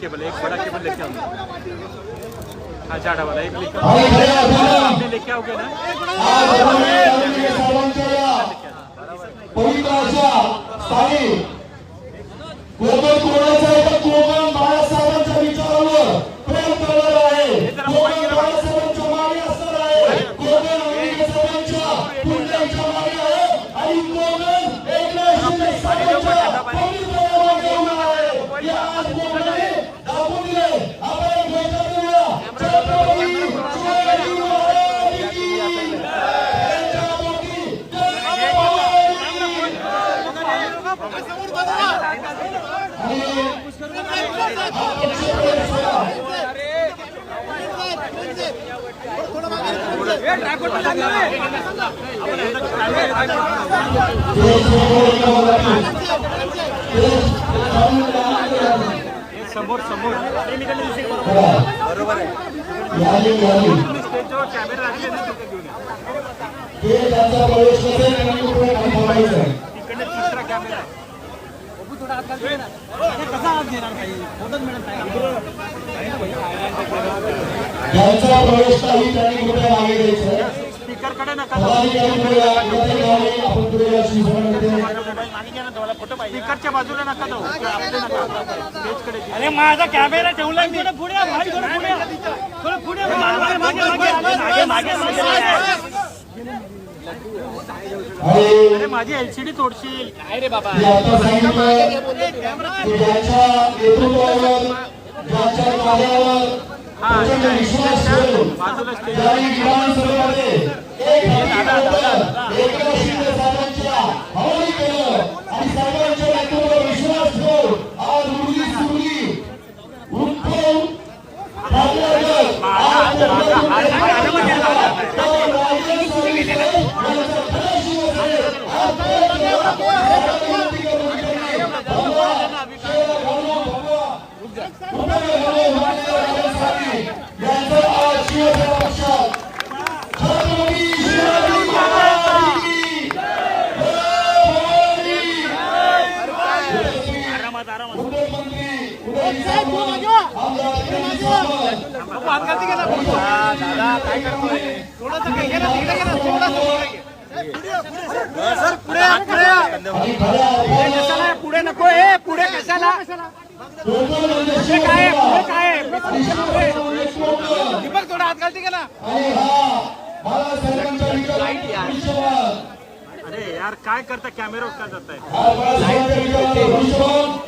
Cable एक बड़ा cable लेके आओ हाँ झाड़ा वाला एक लेके आपने लेके आओगे ना पवित्र अशा स्थानी कोकण समोर समोर बरोबर यादी स्टेजवर कॅमेरा लागले ना तिथे घेऊन या. आहे. तिकडे तिसरा कॅमेरा आहे ज्यांचा प्रवेश नाही त्यांनी कुठे मागे घ्यायचं आपण पुढे या, शिवसेनेमध्ये. स्पीकरच्या बाजूला नका जाऊ आपले नका स्टेजकडे अरे माझा कॅमेरा ठेवला मी थोडं पुढे भाई थोडं पुढे. थोडं पुढे मागे मागे मागे मागे मागे अरे माझी एलसीडी तोडशील काय रे बाबा मी मुख्यमंत्री उदयजी सामंत पुढे नको हे पुढे कशाला कोकण काय पुढे काय दीपक थोडा हात घालते का ना अरे यार काय करता कॅमेरा का जात आहे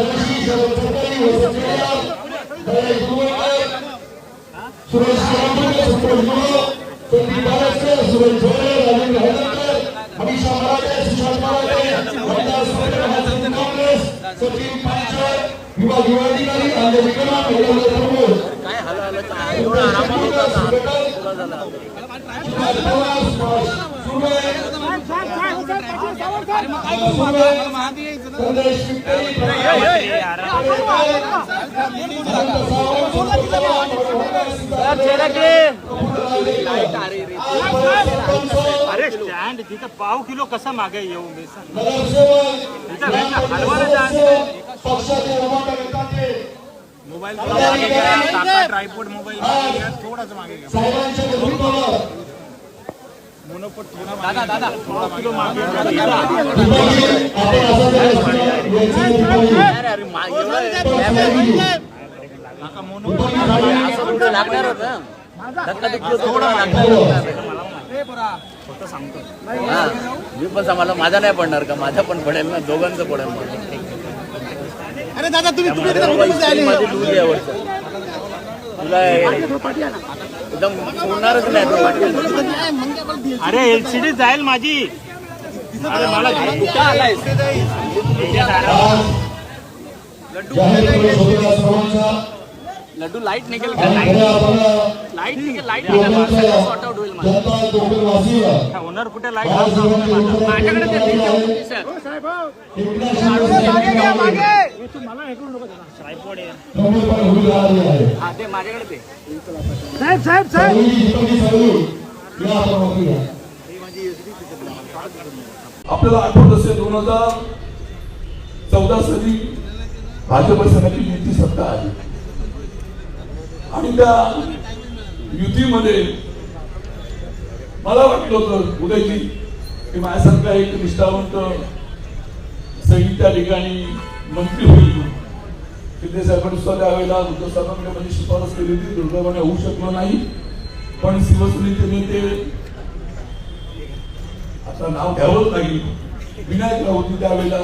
ডায়ালিসিস এবং সরকারি হসপিটাল তাদের যুবকের সুরেশ সামন্তের সুরেশ গুরু চন্ডী বালাসের সুরেশ ঝোলের রাজীব হেমন্তের হবিষ মারাতের সুশান্ত মারাতের মন্দার সুরেশ হাসান কংগ্রেস সচিব পাঞ্চল বিভাগ বিভাগাধিকারী আন্দোলন বিক্রম এগুলো প্রমুখ সুরেশ সুরেশ अरे स्टँड तिथं पाव किलो कसं मागे येऊ मी मोबाईल ट्रायपोर्ट मोबाईल थोडाच मागे घ्या. लागणार होतं मी पण सांभाळलं माझा नाही पडणार का माझा पण पडेल ना दोघांचं पडेल अरे दादा तुम्ही. तुला एकदम उडणारच नाही. अरे एलसीडी जाईल माझी. जाहीर प्रवेश होलेल्या सर्वांचा. लड्डू लाइट निघेल खऱ्या आपल्याला लाइट निघेल. लाइट निघेल सॉर्ट आउट होईल कोकणवासीय होणार कुठे लाइट माझ्याकडे ते. होती, सर. आहे. हा ते माझ्याकडे ते. साहेब साहेब. साहेब आपल्याला आठवत असेल दोन हजार चौदा साली भाजप सेनेची युती सत्ता आली. आणि त्या युतीमध्ये मला वाटलं होतं उदयजी की माझ्यासारखा एक निष्ठावंत सैनिक त्या ठिकाणी मंत्री होईल. शिंदे साहेबांनी सुद्धा त्यावेळेला उद्धव साहेबांकडे माझी शिफारस केली होती. दुर्दैवाने होऊ शकलो नाही. पण शिवसेनेचे नेते आता नाव घ्यावंच लागेल विनायक राऊत त्यावेळेला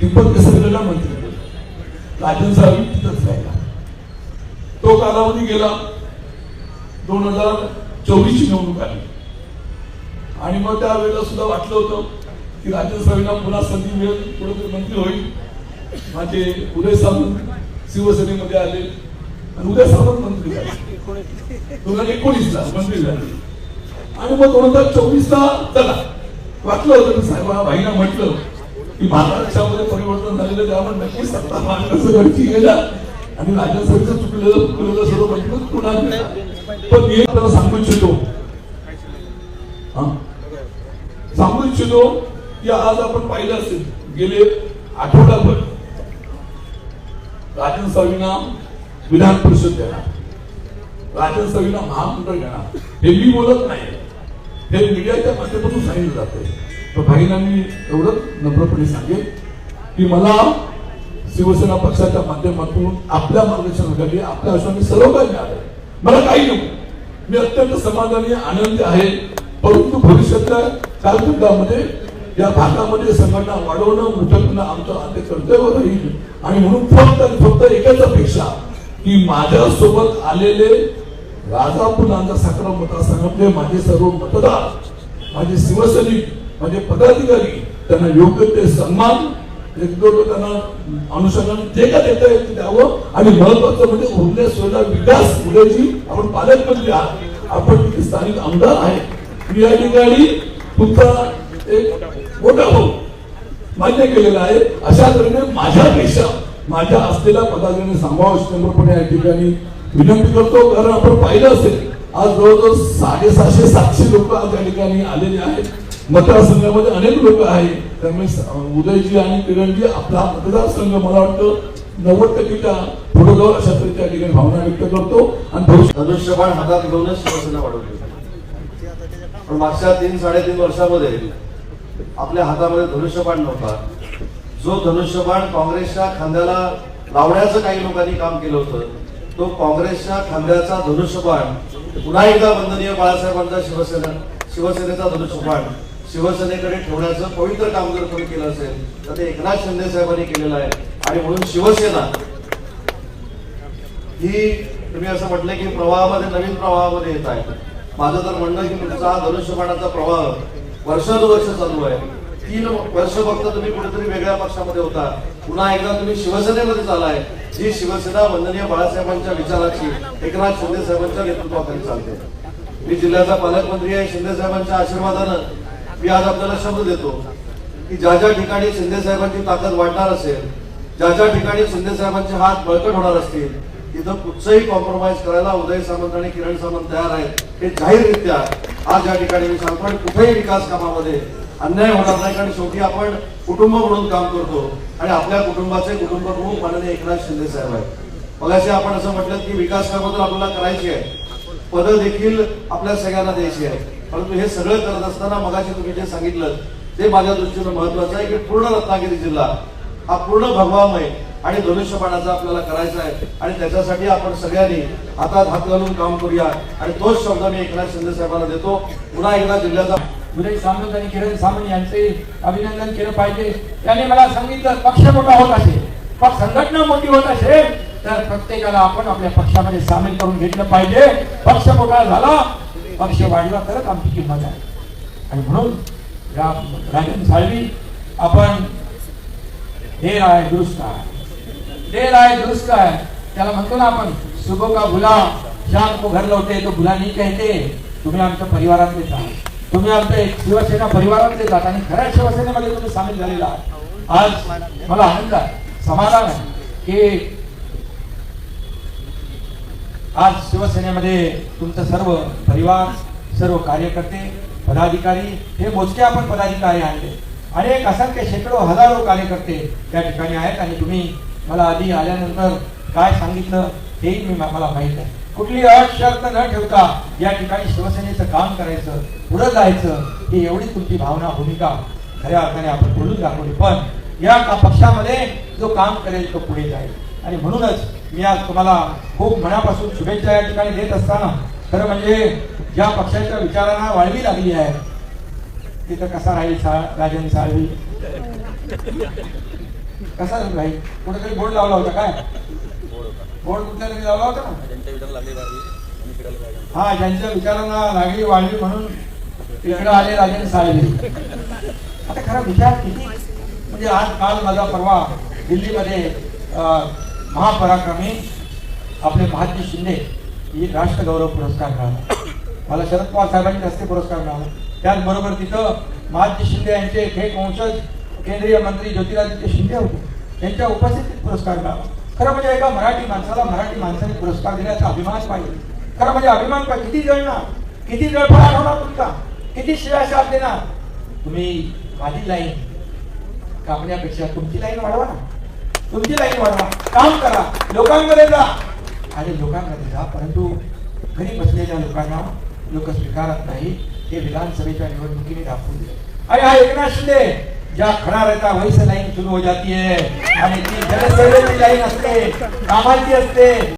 दीपक केसरकरला मंत्री होते. राजन साहेब तिथंच राहिला. तो कालावधी गेला दोन हजार चोवीसची निवडणूक आली. आणि मग त्यावेळेला सुद्धा वाटलं होतं की राज्यसभेला पुन्हा संधी मिळेल कुठेतरी मंत्री होईल. माझे उदय सावंत शिवसेनेमध्ये आले आणि उदय सावंत मंत्री झाले. दोन हजार एकोणीसला मंत्री झाले. आणि मग दोन हजार चोवीसला चला वाटलं होतं की साहेब भाईना म्हटलं की महाराष्ट्रामध्ये परिवर्तन झालेलं त्यामुळे नक्कीच सत्ता महाराष्ट्र घडची गेला. आणि राज्यसभेचं चुकलेलं चुकलेलं सर्व म्हटलं पुन्हा पण मी त्याला सांगू इच्छितो. सांगू इच्छितो की आज आपण पाहिलं असेल गेले आठवडाभर. राजन सावींना विधान परिषद देणार राजन सवीला महामंडळ घेणार. हे मी बोलत नाही. हे मीडियाच्या माध्यमातून सांगितलं जाते तर भाईंना मी एवढंच नम्रपणे सांगेन की मला शिवसेना पक्षाच्या माध्यमातून आपल्या मार्गदर्शनाखाली आपल्या आश्वाने सर्व काही मिळालं. मला काही नको मी अत्यंत समाधानी आनंदी आहे. परंतु भविष्यातल्या कालखंडामध्ये या भागामध्ये संघटना वाढवणं मोठं आमचं आद्य कर्तव्य राहील. आणि म्हणून फक्त आणि फक्त एकच अपेक्षा की माझ्या सोबत आलेले राजापूर नांदा साखरा मतदारसंघातले माझे सर्व मतदार माझे शिवसैनिक माझे पदाधिकारी त्यांना योग्य ते सन्मान त्यांना अनुषंगाने जे का देता येईल द्यावं आणि महत्वाचं म्हणजे उरल्या सोयला विकास उद्याची आपण पालकमंत्री आहात आपण तिथे स्थानिक आमदार आहे मी या ठिकाणी तुमचा एक मोठा भाऊ मान्य केलेला आहे. अशा तऱ्हेने माझ्यापेक्षा माझ्या असलेल्या पदाधिकाऱ्यांनी सांभाळ शंभरपणे या ठिकाणी विनंती करतो. कारण आपण पाहिलं असेल आज जवळजवळ साडेसहाशे सातशे लोक आज या ठिकाणी आलेले आहेत. मतदारसंघामध्ये अनेक लोक आहेत. त्यामुळे उदयजी आणि किरणजी आपला मतदारसंघ मला वाटतं नव्वद टक्केच्या पुढे जाऊन अशा तऱ्हेच्या ठिकाणी भावना व्यक्त करतो. आणि धनुष्यबाण हातात घेऊनच शिवसेना वाढवली. पण मागच्या तीन साडेतीन वर्षामध्ये आपल्या हातामध्ये धनुष्यबाण नव्हता. जो धनुष्यबाण काँग्रेसच्या खांद्याला लावण्याचं काही लोकांनी काम केलं होतं तो काँग्रेसच्या खांद्याचा धनुष्यबाण पुन्हा एकदा वंदनीय बाळासाहेबांचा शिवसेना शिवसेनेचा धनुष्यबाण शिवसेनेकडे ठेवण्याचं पवित्र काम जर कोणी केलं असेल तर ते एकनाथ शिंदे साहेबांनी केलेलं आहे. आणि म्हणून शिवसेना ही तुम्ही असं म्हटलं की प्रवाहामध्ये नवीन प्रवाहामध्ये येत आहे. माझं तर म्हणणं की तुमचा धनुष्यबाणाचा प्रवाह वर्षानुवर्ष चालू आहे. तीन वर्ष फक्त तुम्ही कुठेतरी वेगळ्या पक्षामध्ये होता. पुन्हा एकदा तुम्ही शिवसेनेमध्ये चालाय जी शिवसेना वंदनीय बाळासाहेबांच्या विचाराची एकनाथ शिंदे साहेबांच्या नेतृत्वाखाली चालते. मी जिल्ह्याचा पालकमंत्री आहे शिंदे साहेबांच्या आशीर्वादानं मी आज आपल्याला शब्द देतो की ज्या ज्या ठिकाणी शिंदे साहेबांची ताकद वाढणार असेल ज्या ज्या ठिकाणी शिंदे साहेबांचे हात बळकट होणार असतील तिथं कुठचंही कॉम्प्रोमाइज करायला उदय सामंत आणि किरण सामंत तयार आहेत हे जाहीररित्या आज या ठिकाणी मी सांगतो आणि कुठेही विकास कामामध्ये अन्याय होणार नाही कारण शेवटी आपण कुटुंब म्हणून काम करतो आणि आपल्या कुटुंबाचे कुटुंब प्रमुख माननीय एकनाथ शिंदे साहेब आहेत. मगाशी आपण असं म्हटलं की विकास कामं तर आपल्याला करायची आहे पदं देखील आपल्या सगळ्यांना द्यायची आहे परंतु हे सगळं करत असताना मगाशी तुम्ही जे सांगितलं ते माझ्या दृष्टीनं महत्वाचं आहे की पूर्ण रत्नागिरी जिल्हा हा पूर्ण भगवामय आणि धनुष्यबाणाचा आपल्याला करायचा आहे. आणि त्याच्यासाठी आपण सगळ्यांनी हातात हात घालून काम करूया. आणि तोच शब्द मी एकनाथ शिंदे साहेबांना देतो. पुन्हा एकदा जिल्ह्याचा उदय सामंत आणि किरण सामंत यांचे अभिनंदन केलं पाहिजे. त्यांनी मला सांगितलं पक्ष मोठा होत असेल. पण संघटना मोठी होत असेल. तर प्रत्येकाला आपण आपल्या पक्षामध्ये सामील करून घेतलं पाहिजे. पक्ष मोठा झाला पक्ष वाढला तरच आमची किंमत आहे. आणि म्हणून राजन साळवी आपण देर आहे दुरुस्त आहे. देर आहे दुरुस्त आहे. त्याला म्हणतो ना आपण सुबह का भुला शाम को घर लौटे तो भुला नाही कहते. तुम्ही आमच्या परिवारातलेच आहात तुम्ही आमच्या शिवसेना परिवारातले जात आणि खऱ्या शिवसेनेमध्ये तुम्ही सामील झालेला आहात. आज मला आनंद आहे समाधान आहे की आज शिवसेनेमध्ये तुमचं सर्व परिवार सर्व कार्यकर्ते पदाधिकारी हे मोजके आपण पदाधिकारी आणले अनेक असंख्य शेकडो हजारो कार्यकर्ते त्या ठिकाणी आहेत आणि तुम्ही मला आधी आल्यानंतर काय सांगितलं हेही मी मला माहीत आहे. कुठली अट शर्त न ठेवता या ठिकाणी शिवसेनेचं काम करायचं पुढं जायचं ही एवढी तुमची भावना भूमिका खऱ्या अर्थाने आपण बोलून दाखवली. पण या पक्षामध्ये जो काम करेल तो पुढे जाईल. आणि म्हणूनच मी आज तुम्हाला खूप मनापासून शुभेच्छा या ठिकाणी देत असताना खरं म्हणजे ज्या पक्षाच्या विचारांना वाळवी लागली आहे तिथं कसा राहील सा राजन साळवी? कसा राहील कुठेतरी बोर्ड लावला होता काय? बोर्ड कुठल्या तरी लावला होता ना? हा ज्यांच्या विचारांना लागली वाळवी म्हणून तिकडे आले राजन साळवी. आता खरा विचार किती? म्हणजे आज काल माझा परवा दिल्लीमध्ये महापराक्रमी आपले महात्मा शिंदे ही राष्ट्रगौरव पुरस्कार मिळाला. मला शरद पवार साहेबांनी हस्ते पुरस्कार मिळाला. त्याचबरोबर तिथं महात्मा शिंदे यांचे थेट वंशज केंद्रीय मंत्री ज्योतिरादित्य शिंदे होते. त्यांच्या उपस्थितीत पुरस्कार मिळाला. खरं म्हणजे एका मराठी माणसाला मराठी माणसाने पुरस्कार दिल्याचा अभिमान पाहिजे. खरं म्हणजे अभिमान पाहिजे किती जळणार? किती जळफळाट होणार तुमचा? किती शिवाशाप देणार? तुम्ही माझी लाईन कापण्यापेक्षा तुमची लाईन वाढवा ना. तुमची लाईन वाढवा. काम करा. लोकांमध्ये जा. आणि लोकांमध्ये जा परंतु घरी बसलेल्या लोकांना लोक स्वीकारत नाही. हे विधानसभेच्या निवडणुकीने दाखवून दिले आणि हा एकनाथ शिंदे ज्या खडा रहता वैस लाईन सुरू हो जाती है आणि ती जनसेवेची लाईन असते. कामाची असते.